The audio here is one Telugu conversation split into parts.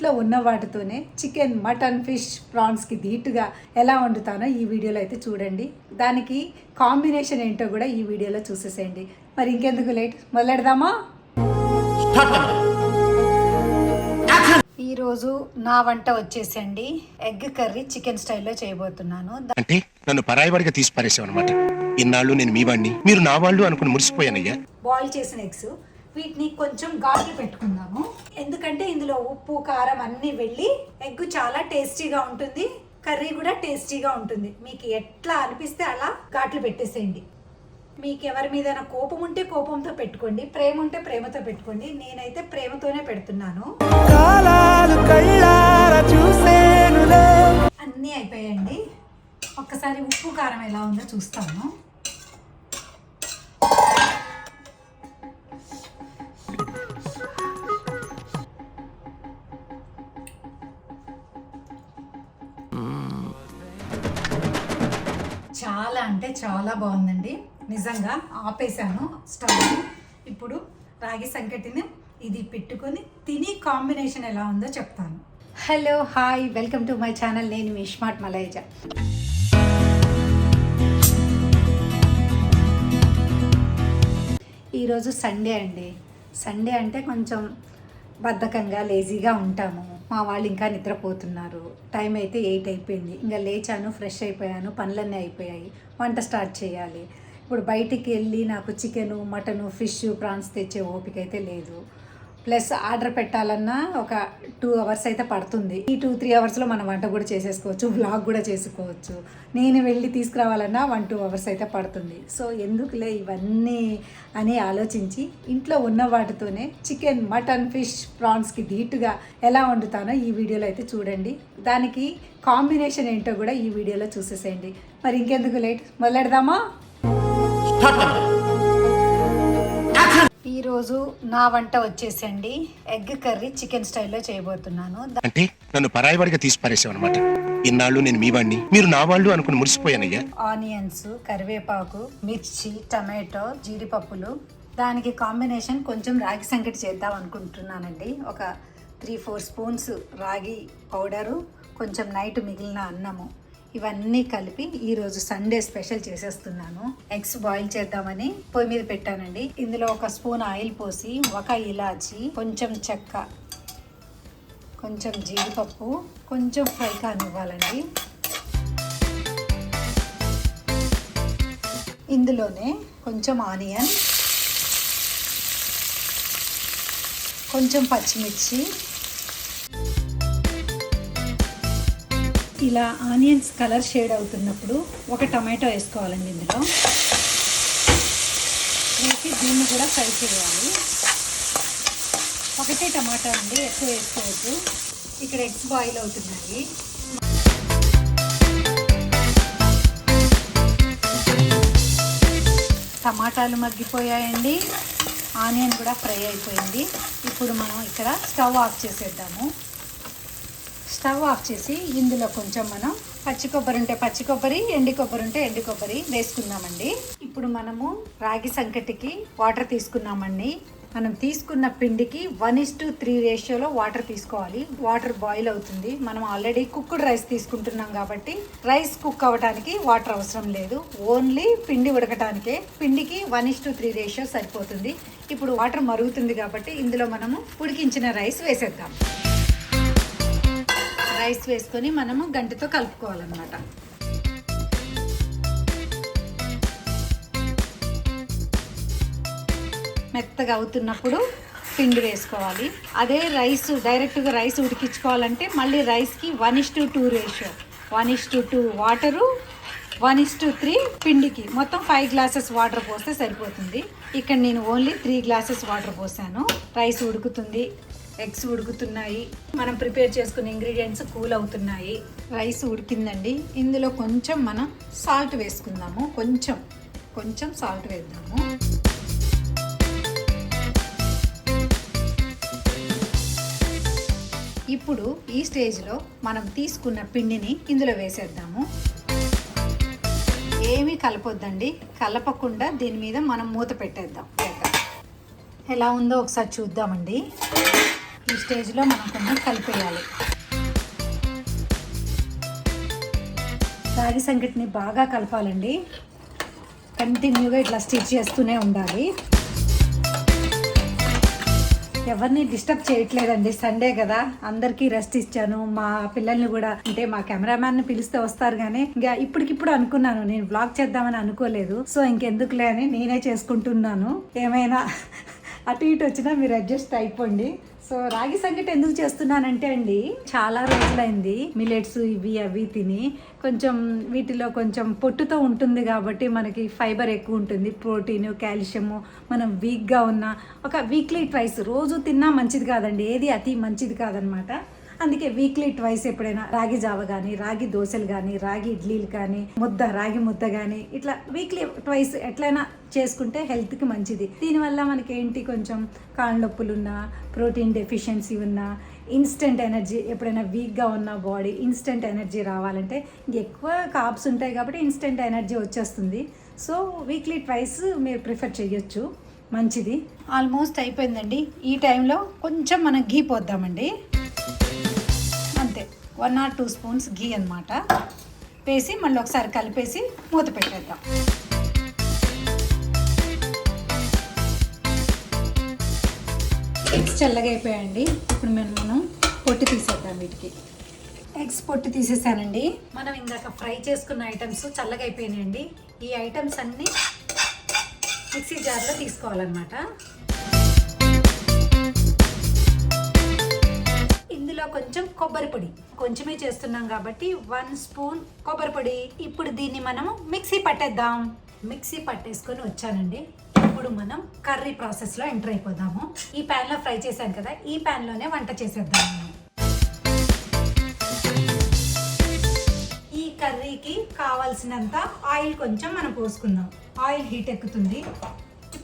ఇంట్లో ఉన్న వాటితోనే చికెన్ మటన్ ఫిష్ ప్రాన్స్కి ధీటుగా ఎలా వండుతానో ఈ వీడియోలో అయితే చూడండి. దానికి కాంబినేషన్ ఏంటో కూడా ఈ వీడియోలో చూసేసేయండి. మరి ఇంకెందుకు లేట్? మొదలెడదామా? ఈరోజు నా వంట వచ్చేసండి. ఎగ్ కర్రీ చికెన్ స్టైల్లో చేయబోతున్నాను. అంటే నన్ను పరాయివాడిగా తీసి పారేసావు అనమాట ఇన్నాళ్ళు నేను మీ వాడిని మీరు నా వాళ్ళు అనుకుని మురిసిపోయానయ్యా. బాయిల్ చేసిన ఎగ్స్ వీటిని కొంచెం ఘాట్లు పెట్టుకుందాము. ఇందులో ఉప్పు కారం అన్నీ వెళ్ళి ఎగ్ చాలా టేస్టీగా ఉంటుంది. కర్రీ కూడా టేస్టీగా ఉంటుంది. మీకు ఎట్లా అనిపిస్తే అలా ఘాట్లు పెట్టేసేయండి. మీకు ఎవరి మీద కోపం ఉంటే కోపంతో పెట్టుకోండి. ప్రేమ ఉంటే ప్రేమతో పెట్టుకోండి. నేనైతే ప్రేమతోనే పెడుతున్నాను. అన్నీ అయిపోయాయండి. ఒక్కసారి ఉప్పు కారం ఎలా ఉందో చూస్తాను. చాలా అంటే చాలా బాగుందండి. నిజంగా ఆపేసాను స్టవ్ ఇప్పుడు రాగి సంకటిని ఇది పెట్టుకొని తిని కాంబినేషన్ ఎలా ఉందో చెప్తాను. Hello hi welcome to my channel. నేను మీ స్మార్ట్ మలైజా. ఈరోజు సండే అండి. సండే అంటే కొంచెం బద్ధకంగా లేజీగా ఉంటాము. మా వాళ్ళు ఇంకా నిద్రపోతున్నారు. టైం అయితే ఎయిట్ అయిపోయింది. ఇంకా లేచాను ఫ్రెష్ అయిపోయాను పనులన్నీ అయిపోయాయి. వంట స్టార్ట్ చేయాలి. ఇప్పుడు బయటికి వెళ్ళి నాకు చికెను మటను ఫిష్ ప్రాన్స్ తెచ్చే ఓపిక అయితే లేదు. ప్లస్ ఆర్డర్ పెట్టాలన్నా ఒక టూ అవర్స్ అయితే పడుతుంది. ఈ టూ త్రీ అవర్స్లో మనం వంట కూడా చేసేసుకోవచ్చు బ్లాగ్ కూడా చేసుకోవచ్చు. నేను వెళ్ళి తీసుకురావాలన్నా వన్ టూ అవర్స్ అయితే పడుతుంది. సో ఎందుకులే ఇవన్నీ అని ఆలోచించి ఇంట్లో ఉన్న వాటితోనే చికెన్ మటన్ ఫిష్ ప్రాన్స్కి ధీటుగా ఎలా వండుతానో ఈ వీడియోలో అయితే చూడండి. దానికి కాంబినేషన్ ఏంటో కూడా ఈ వీడియోలో చూసేసేయండి. మరి ఇంకెందుకు లేట్? మొదలెడదామా? ఈరోజు నా వంట వచ్చేసండి. ఎగ్ కర్రీ చికెన్ స్టైల్లో చేయబోతున్నాను. అంటే నన్ను పరాయివాడిగా తీసి పారేసావు అనమాట ఇన్నాళ్ళు నేను మీ వాడిని మీరు నా వాళ్ళు అనుకుని మురిసిపోయానయ్యా. ఆనియన్స్ కరివేపాకు మిర్చి టమాటో జీడిపప్పులు. దానికి కాంబినేషన్ కొంచెం రాగి సంకటి చేద్దాం అనుకుంటున్నానండి. ఒక త్రీ ఫోర్ స్పూన్స్ రాగి పౌడరు కొంచెం నైట్ మిగిలిన అన్నము. ఇవన్నీ కలిపి ఈరోజు సండే స్పెషల్ చేసేస్తున్నాను. ఎగ్స్ బాయిల్ చేద్దామని పొయ్యి మీద పెట్టానండి. ఇందులో ఒక స్పూన్ ఆయిల్ పోసి ఒక ఇలాచి కొంచెం చెక్క కొంచెం జీడిపప్పు కొంచెం ఫ్రై కానివ్వాలండి. ఇందులోనే కొంచెం ఆనియన్ కొంచెం పచ్చిమిర్చి ఇలా ఆనియన్స్ కలర్ షేడ్ అవుతున్నప్పుడు ఒక టమాటో వేసుకోవాలండి ఇందులో. వేసి దీన్ని కూడా ఫ్రై చేయాలి. ఒకటే టమాటా అండి ఎక్కువ వేసుకోవద్దు. ఇక్కడ ఎగ్స్ బాయిల్ అవుతున్నాయి. టమాటాలు మగ్గిపోయాయండి. ఆనియన్ కూడా ఫ్రై అయిపోయింది. ఇప్పుడు మనం ఇక్కడ స్టవ్ ఆఫ్ చేసేద్దాము. స్టవ్ ఆఫ్ చేసి ఇందులో కొంచెం మనం పచ్చి కొబ్బరి ఉంటే పచ్చి కొబ్బరి ఎండి కొబ్బరి ఉంటే ఎండి కొబ్బరి వేసుకుందామండి. ఇప్పుడు మనము రాగి సంకటికి వాటర్ తీసుకున్నామండి. మనం తీసుకున్న పిండికి వన్ ఇస్ టు త్రీ రేషియోలో వాటర్ తీసుకోవాలి. వాటర్ బాయిల్ అవుతుంది. మనం ఆల్రెడీ కుక్డ్ రైస్ తీసుకుంటున్నాం కాబట్టి రైస్ కుక్ అవ్వడానికి వాటర్ అవసరం లేదు. ఓన్లీ పిండి ఉడకటానికే పిండికి one is to three ratio సరిపోతుంది. ఇప్పుడు వాటర్ మరుగుతుంది కాబట్టి ఇందులో మనము ఉడికించిన రైస్ వేసేద్దాం. రైస్ వేసుకొని మనము గంటతో కలుపుకోవాలన్నమాట. మెత్తగా అవుతున్నప్పుడు పిండి వేసుకోవాలి. అదే రైస్ డైరెక్ట్గా రైస్ ఉడికించుకోవాలంటే మళ్ళీ రైస్కి one is to two ratio. One is to two water one is to three పిండికి. మొత్తం ఫైవ్ గ్లాసెస్ వాటర్ పోస్తే సరిపోతుంది. ఇక్కడ నేను ఓన్లీ త్రీ గ్లాసెస్ వాటర్ పోసాను. రైస్ ఉడుకుతుంది. ఎగ్స్ ఉడుకుతున్నాయి. మనం ప్రిపేర్ చేసుకున్న ఇంగ్రీడియంట్స్ కూల్ అవుతున్నాయి రైస్ ఉడికిందండి. ఇందులో కొంచెం మనం సాల్ట్ వేసుకుందాము. కొంచెం కొంచెం సాల్ట్ వేద్దాము. ఇప్పుడు ఈ స్టేజ్లో మనం తీసుకున్న పిండిని ఇందులో వేసేద్దాము. ఏమీ కలపొద్దండి. కలపకుండా దీని మీద మనం మూత పెట్టేద్దాం. ఎలా ఉందో ఒకసారి చూద్దామండి. ఈ స్టేజ్లో మనం కొంచెం కలిపేయాలి. రాగి సంగటిని బాగా కలపాలండి. కంటిన్యూగా ఇట్లా స్టిచ్ చేస్తూనే ఉండాలి. ఎవరిని డిస్టర్బ్ చేయట్లేదండి సండే కదా. అందరికీ రెస్ట్ ఇచ్చాను. మా పిల్లల్ని కూడా అంటే మా కెమెరామ్యాన్ పిలిస్తే వస్తారు కానీ ఇంకా ఇప్పటికిప్పుడు అనుకున్నాను నేను బ్లాగ్ చేద్దామని అనుకోలేదు. సో ఇంకెందుకులే అని నేనే చేసుకుంటున్నాను. ఏమైనా అటు ఇటు వచ్చినా మీరు అడ్జస్ట్ అయిపోండి. సో రాగి సంగటి ఎందుకు చేస్తున్నానంటే అండి చాలా రోజులైంది. మిలెట్స్ ఇవి అవి తిని కొంచెం వీటిలో కొంచెం పొట్టుతో ఉంటుంది కాబట్టి మనకి ఫైబర్ ఎక్కువ ఉంటుంది. ప్రోటీన్ కాల్షియము మనం వీక్గా ఉన్న ఒక వీక్లీ ట్వైస్ రోజు తిన్నా మంచిది కాదండి. ఏది అతి మంచిది కాదనమాట. అందుకే వీక్లీ ట్వైస్ ఎప్పుడైనా రాగి జావ కానీ రాగి దోశలు కానీ రాగి ఇడ్లీలు కానీ ముద్ద రాగి ముద్ద కానీ ఇట్లా వీక్లీ ట్వైస్ ఎట్లయినా చేసుకుంటే హెల్త్కి మంచిది. దీనివల్ల మనకి ఏంటి కొంచెం కాళ్ళ నొప్పులు ఉన్నా ప్రోటీన్ డెఫిషియన్సీ ఉన్నా ఇన్స్టెంట్ ఎనర్జీ ఎప్పుడైనా వీక్గా ఉన్న బాడీ ఇన్స్టెంట్ ఎనర్జీ రావాలంటే ఎక్కువ కాప్స్ ఉంటాయి కాబట్టి ఇన్స్టెంట్ ఎనర్జీ వచ్చేస్తుంది. సో వీక్లీ ట్వైస్ మీరు ప్రిఫర్ చేయొచ్చు. మంచిది. ఆల్మోస్ట్ అయిపోయిందండి. ఈ టైంలో కొంచెం మనం ghee పోద్దామండి. One or two spoons ghee అనమాట వేసి మళ్ళీ ఒకసారి కలిపేసి మూత పెట్టేద్దాం. ఎగ్స్ చల్లగా అయిపోయాయండి. ఇప్పుడు మేము మనం పొట్టు తీసేద్దాం వీటికి. ఎగ్స్ పొట్టు తీసేసానండి. మనం ఇందాక ఫ్రై చేసుకున్న ఐటమ్స్ చల్లగా ఈ ఐటమ్స్ అన్నీ మిక్సీ జార్లో తీసుకోవాలన్నమాట. ఇందులో కొంచెం కొబ్బరి పొడి. కొంచెమే చేస్తున్నాం కాబట్టి వన్ స్పూన్ కొబ్బరి పొడి. ఇప్పుడు దీన్ని మనము మిక్సీ పట్టేద్దాం. మిక్సీ పట్టేసుకొని వచ్చానండి. ఇప్పుడు మనం కర్రీ ప్రాసెస్లో ఎంటర్ అయిపోదాము. ఈ ప్యాన్లో ఫ్రై చేశాను కదా ఈ ప్యాన్లోనే వంట చేసేద్దాం ఈ కర్రీకి కావాల్సినంత ఆయిల్ కొంచెం మనం పోసుకుందాం. ఆయిల్ హీట్ ఎక్కుతుంది.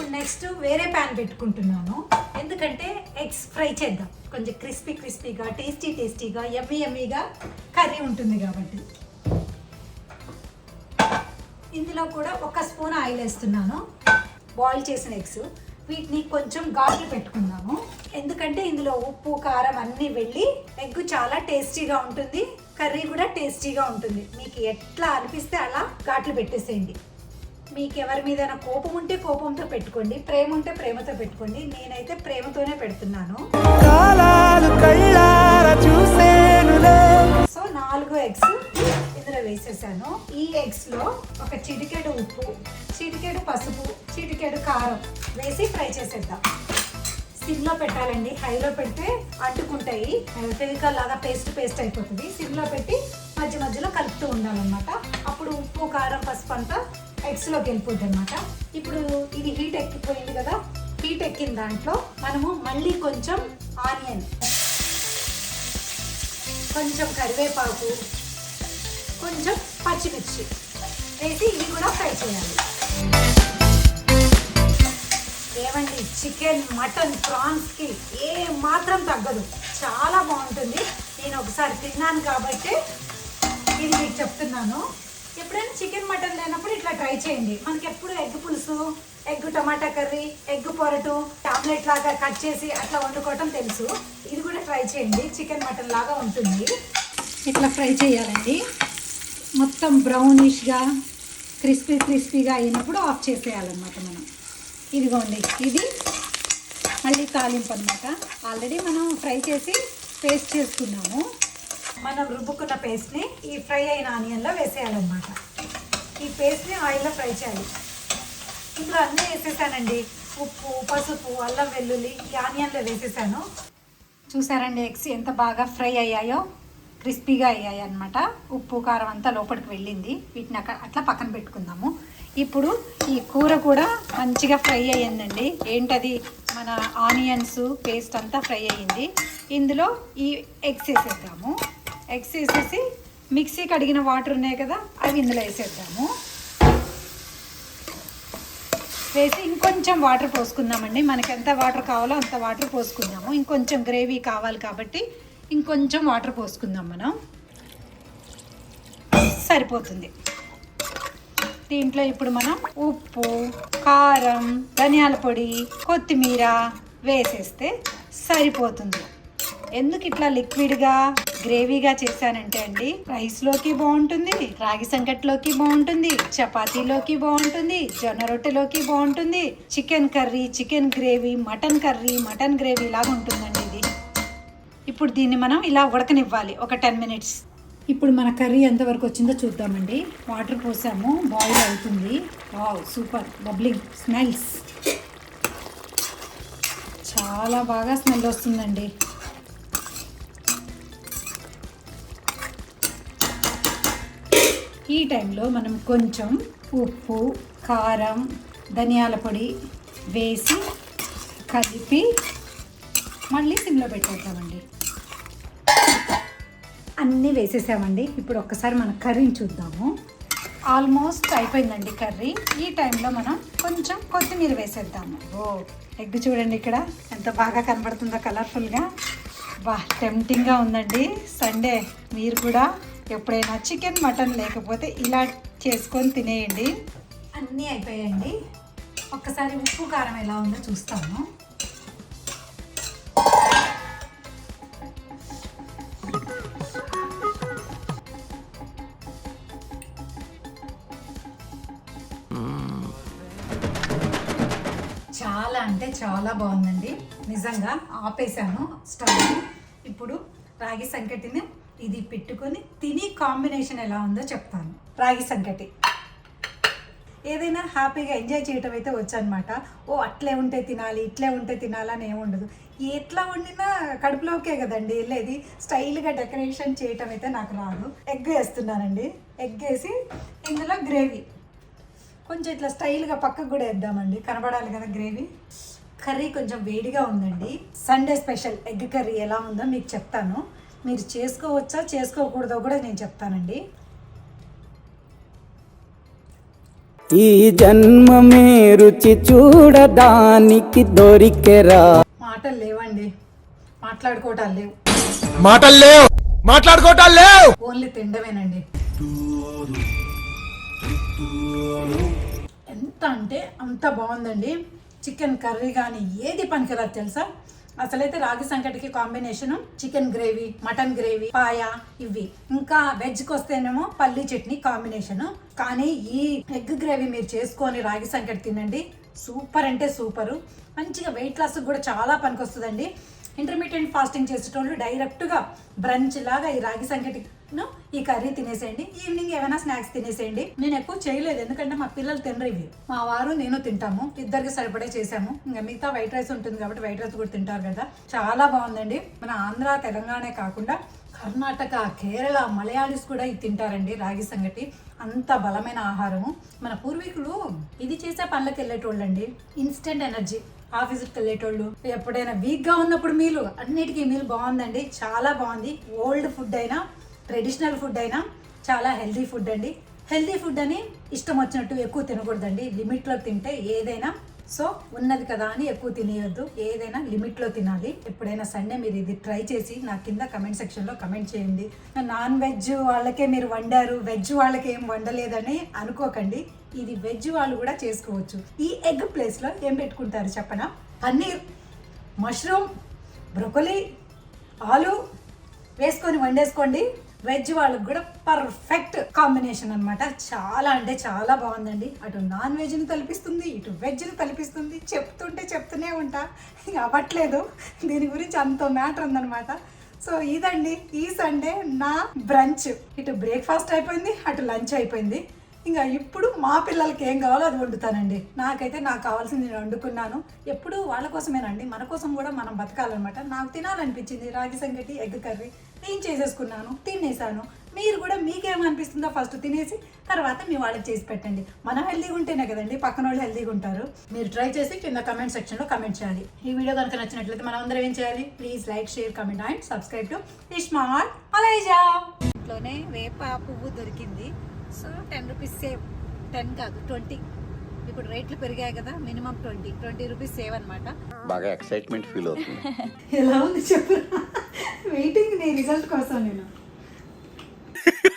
ఇప్పుడు నెక్స్ట్ వేరే ప్యాన్ పెట్టుకుంటున్నాను. ఎందుకంటే ఎగ్స్ ఫ్రై చేద్దాం. కొంచెం క్రిస్పీ క్రిస్పీగా టేస్టీ టేస్టీగా ఎమ్మీ ఎమ్మీగా కర్రీ ఉంటుంది కాబట్టి. ఇందులో కూడా ఒక స్పూన్ ఆయిల్ వేస్తున్నాను. బాయిల్ చేసిన ఎగ్స్ వీటిని కొంచెం ఘాట్లు పెట్టుకుందాము. ఎందుకంటే ఇందులో ఉప్పు కారం అన్నీ వెళ్ళి ఎగ్ చాలా టేస్టీగా ఉంటుంది. కర్రీ కూడా టేస్టీగా ఉంటుంది. మీకు ఎట్లా అనిపిస్తే అలా ఘాట్లు పెట్టేసేయండి. మీకు ఎవరి మీద కోపం ఉంటే కోపంతో పెట్టుకోండి ప్రేమ ఉంటే ప్రేమతో పెట్టుకోండి. నేనైతే ప్రేమతోనే పెడుతున్నాను. సో నాలుగు ఎగ్స్ ఇందులో వేసేసాను. ఈ ఎగ్స్లో ఒక చిటికెడు ఉప్పు చిటికెడు పసుపు చిటికెడు కారం వేసి ఫ్రై చేసేద్దాం. సిమ్లో పెట్టాలండి. హైలో పెడితే అంటుకుంటాయి. ఫెవికాల్ లాగా పేస్ట్ పేస్ట్ అయిపోతుంది. సిమ్లో పెట్టి మధ్య మధ్యలో కలుపుతూ ఉండాలన్నమాట. అప్పుడు ఉప్పు కారం పసుపు అంతా ఎగ్స్లోకి వెళ్ళిపోద్ది అనమాట ఇప్పుడు ఇది హీట్ ఎక్కిపోయింది కదా హీట్ ఎక్కిన దాంట్లో మనము మళ్ళీ కొంచెం ఆనియన్ కొంచెం కరివేపాకు కొంచెం పచ్చిమిర్చి వేసి ఇది కూడా ఫ్రై చేయాలి. ఏమండి చికెన్ మటన్ ప్రాన్స్కి ఏ మాత్రం తగ్గదు. చాలా బాగుంటుంది. నేను ఒకసారి తిన్నాను కాబట్టి మీకు చెప్తున్నాను. ఎప్పుడైనా చికెన్ మటన్ లేనప్పుడు ఇట్లా ట్రై చేయండి. మనకి ఎప్పుడు ఎగ్ పులుసు ఎగ్ టమాటా కర్రీ ఎగ్ పొరటు టాబ్లెట్ లాగా కట్ చేసి అట్లా వండుకోవటం తెలుసు. ఇది కూడా ట్రై చేయండి. చికెన్ మటన్ లాగా ఉంటుంది. ఇట్లా ఫ్రై చేయాలండి. మొత్తం బ్రౌనిష్గా క్రిస్పీ క్రిస్పీగా అయినప్పుడు ఆఫ్ చేసేయాలన్నమాట మనం. ఇదిగోండి. ఇది మళ్ళీ తాలింపు అనమాట ఆల్రెడీ మనం ఫ్రై చేసి పేస్ట్ చేసుకున్నాము. మనం రుబ్బుకున్న పేస్ట్ని ఈ ఫ్రై అయిన ఆనియన్లో వేసేయాలన్నమాట. ఈ పేస్ట్ని ఆయిల్లో ఫ్రై చేయాలి. ఇందులో అన్నీ వేసేసానండి. ఉప్పు పసుపు అల్లం వెల్లుల్లి ఈ ఆనియన్లో వేసేసాను. చూసారండి ఎగ్స్ ఎంత బాగా ఫ్రై అయ్యాయో? క్రిస్పీగా అయ్యాయి అనమాట ఉప్పు కారం అంతా లోపలికి వెళ్ళింది. వీటిని అక్కడ అట్లా పక్కన పెట్టుకుందాము. ఇప్పుడు ఈ కూర కూడా మంచిగా ఫ్రై అయ్యిందండి. ఏంటది? మన ఆనియన్స్ పేస్ట్ అంతా ఫ్రై అయ్యింది. ఇందులో ఈ ఎగ్స్ వేసేద్దాము. ఎగ్స్ వేసేసి మిక్సీ కడిగిన వాటర్ ఉన్నాయి కదా అవి ఇందులో వేసేద్దాము. వేసి ఇంకొంచెం వాటర్ పోసుకుందామండి. మనకి ఎంత వాటర్ కావాలో అంత వాటర్ పోసుకుందాము. ఇంకొంచెం గ్రేవీ కావాలి కాబట్టి ఇంకొంచెం వాటర్ పోసుకుందాం మనం. సరిపోతుంది. దీంట్లో ఇప్పుడు మనం ఉప్పు కారం ధనియాల పొడి కొత్తిమీర వేసేస్తే సరిపోతుంది. ఎందుకు ఇట్లా లిక్విడ్గా? గ్రేవీగా చేశానంటే అండి రైస్లోకి బాగుంటుంది రాగి సంకట్లోకి బాగుంటుంది చపాతీలోకి బాగుంటుంది జొన్న రొట్టెలోకి బాగుంటుంది chicken curry chicken gravy mutton curry mutton gravy లాగా ఉంటుందండి ఇది. ఇప్పుడు దీన్ని మనం ఇలా ఉడకనివ్వాలి ఒక టెన్ మినిట్స్. ఇప్పుడు మన కర్రీ ఎంతవరకు వచ్చిందో చూద్దామండి. వాటర్ పోసాము బాయిల్ అవుతుంది. Wow super bubbling smells. చాలా బాగా స్మెల్ వస్తుందండి. ఈ టైంలో మనం కొంచెం ఉప్పు కారం ధనియాల పొడి వేసి కలిపి మళ్ళీ సిమ్లో పెట్టేద్దామండి. అన్నీ వేసేసామండి. ఇప్పుడు ఒక్కసారి మన కర్రీని చూద్దాము. ఆల్మోస్ట్ అయిపోయిందండి కర్రీ. ఈ టైంలో మనం కొంచెం కొత్తిమీర వేసేద్దాము. ఓ ఎగ్ చూడండి ఇక్కడ. ఎంత బాగా కనబడుతుందో కలర్ఫుల్గా బా టెంప్టింగ్గా ఉందండి. సండే మీరు కూడా ఎప్పుడైనా చికెన్ మటన్ లేకపోతే ఇలా చేసుకొని తినేయండి. అన్నీ అయిపోయాయండి. ఒక్కసారి ఉప్పు కారం ఎలా ఉందో చూస్తాము చాలా అంటే చాలా బాగుందండి. నిజంగా ఆపేసాను స్టవ్ ఇప్పుడు రాగి సంకటిని ఇది పెట్టుకొని తిని కాంబినేషన్ ఎలా ఉందో చెప్తాను. రాగి సంకటి. ఏదైనా హ్యాపీగా ఎంజాయ్ చేయటం అయితే వచ్చనమాట ఓ అట్లే ఉంటే తినాలి ఇట్లే ఉంటే తినాలని ఏముండదు ఎట్లా వండినా కడుపులోకే కదండి వెళ్ళేది. స్టైల్గా డెకరేషన్ చేయటం అయితే నాకు రాదు. ఎగ్ వేస్తున్నానండి. ఎగ్ వేసి ఇందులో గ్రేవీ. కొంచెం ఇట్లా స్టైల్గా పక్కకు కూడా వేద్దామండి. కనబడాలి కదా గ్రేవీ. కర్రీ కొంచెం వేడిగా ఉందండి. సండే స్పెషల్ ఎగ్ కర్రీ ఎలా ఉందో మీకు చెప్తాను. మీరు చేసుకోవచ్చా చేసుకోకూడదో కూడా నేను చెప్తానండి. ఈ జన్మమే రుచి చూడడానికి దొరికెరా. మాటలు లేవండి. మాట్లాడుకోవటాలు లేవు. మాటలు లేవు. మాట్లాడుకోవటాలు లేవు. ఓన్లీ తినడమేనండి ఎంత అంటే అంత బాగుందండి. చికెన్ కర్రీ కానీ ఏది పనికిరాదు తెలుసా? అసలైతే రాగి సంకటికి combination chicken gravy mutton gravy paya ఇవి ఇంకా వెజ్కి వస్తేనేమో పల్లీ చట్నీ కాంబినేషన్ కానీ ఈ ఎగ్ గ్రేవీ మీరు చేసుకొని రాగి సంకటి తినండి. సూపర్ అంటే సూపరు. మంచిగా వెయిట్ లాస్ కూడా చాలా పనికొస్తుందండి. ఇంటర్మీడియట్ ఫాస్టింగ్ చేసేటోళ్ళు డైరెక్ట్గా బ్రంచ్ లాగా ఈ రాగి సంగటి ఈ కర్రీ తినేసేయండి. ఈవినింగ్ ఏమైనా స్నాక్స్ తినేసేయండి. నేను ఎక్కువ చేయలేదు ఎందుకంటే మా పిల్లలు తినరు ఇవి. మా వారు నేను తింటాము. ఇద్దరికి సరిపడే చేసాము ఇంకా మిగతా వైట్ రైస్ ఉంటుంది కాబట్టి వైట్ రైస్ కూడా తింటారు కదా. చాలా బాగుందండి. మన ఆంధ్ర తెలంగాణ కాకుండా కర్ణాటక కేరళ మలయాళీస్ కూడా ఇది తింటారండి రాగి సంగటి. అంత బలమైన ఆహారము. మన పూర్వీకులు ఇది చేసే పనులకు వెళ్ళేటోళ్ళండి. ఇన్స్టెంట్ ఎనర్జీ ఆఫీస్కి వెళ్ళేటోళ్ళు ఎప్పుడైనా వీక్గా ఉన్నప్పుడు మీలు అన్నిటికీ మీల్ బాగుందండి. చాలా బాగుంది. ఓల్డ్ ఫుడ్ అయినా ట్రెడిషనల్ ఫుడ్ అయినా చాలా హెల్దీ ఫుడ్ అండి. హెల్దీ ఫుడ్ అని ఇష్టం వచ్చినట్టు ఎక్కువ తినకూడదండి. లిమిట్లో తింటే ఏదైనా సో ఉన్నది కదా అని ఎక్కువ తినేయొద్దు. ఏదైనా లిమిట్లో తినాలి. ఎప్పుడైనా సండే మీరు ఇది ట్రై చేసి నా కింద కమెంట్ సెక్షన్లో కమెంట్ చేయండి. నాన్ వెజ్ వాళ్ళకే మీరు వండారు. వెజ్ వాళ్ళకి ఏం వండలేదని అనుకోకండి. ఇది వెజ్ వాళ్ళు కూడా చేసుకోవచ్చు. ఈ ఎగ్ ప్లేస్లో ఏం పెట్టుకుంటారు చెప్పనా? పన్నీర్ మష్రూమ్ బ్రొకలీ ఆలు వేసుకొని వండేసుకోండి. వెజ్ వాళ్ళకి కూడా పర్ఫెక్ట్ కాంబినేషన్ అన్నమాట. చాలా అంటే చాలా బాగుందండి. అటు నాన్ వెజ్ని తలిపిస్తుంది ఇటు వెజ్ని తలిపిస్తుంది. చెప్తుంటే చెప్తూనే ఉంటా. ఇంక అవ్వట్లేదు. దీని గురించి అంత మ్యాటర్ ఉందనమాట సో ఇదండి ఈ సండే నా బ్రంచ్ ఇటు బ్రేక్ఫాస్ట్ అయిపోయింది అటు లంచ్ అయిపోయింది. ఇంకా ఇప్పుడు మా పిల్లలకి ఏం కావాలో అది వండుతానండి. నాకైతే నాకు కావాల్సింది నేను వండుకున్నాను. ఎప్పుడు వాళ్ళ కోసమేనండి మన కోసం కూడా మనం బతకాలన్నమాట. నాకు తినాలనిపించింది రాగి సంగటి ఎగ్ కర్రీ. నేను చేసేసుకున్నాను తినేసాను మీరు కూడా మీకేమనిపిస్తుందో ఫస్ట్ తినేసి తర్వాత మీ వాళ్ళకి చేసి పెట్టండి. మనం హెల్దీగా ఉంటేనే కదండి పక్కన వాళ్ళు హెల్దీగా ఉంటారు. మీరు ట్రై చేసి కింద కమెంట్ సెక్షన్లో కమెంట్ చేయాలి. ఈ వీడియో కనుక నచ్చినట్లయితే మనం అందరం ఏం చేయాలి? Please like share comment and subscribe to ఇష్మాల్ అలైజా ఇంట్లోనే వేప పువ్వు దొరికింది. So ten rupees save ten కాదు ట్వంటీ ఇప్పుడు రేట్లు పెరిగాయి కదా minimum twenty twenty rupees save అనమాట బాగా ఎక్సైట్మెంట్ ఫీల్ అవుతుంది. ఎలా ఉంది చెప్పు. వెయిటింగ్ నీ రిజల్ట్ కోసం నేను.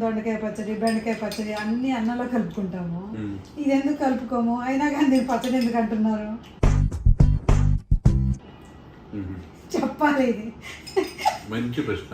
దొండకాయ పచ్చడి బెండకాయ పచ్చడి అన్ని అన్నంలో కలుపుకుంటాము. ఇది ఎందుకు కలుపుకోము? అయినా కానీ దీని పచ్చడి ఎందుకు అంటున్నారు? చెప్పాలి ఇది. మంచి ప్రశ్న.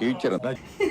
Rio de Janeiro.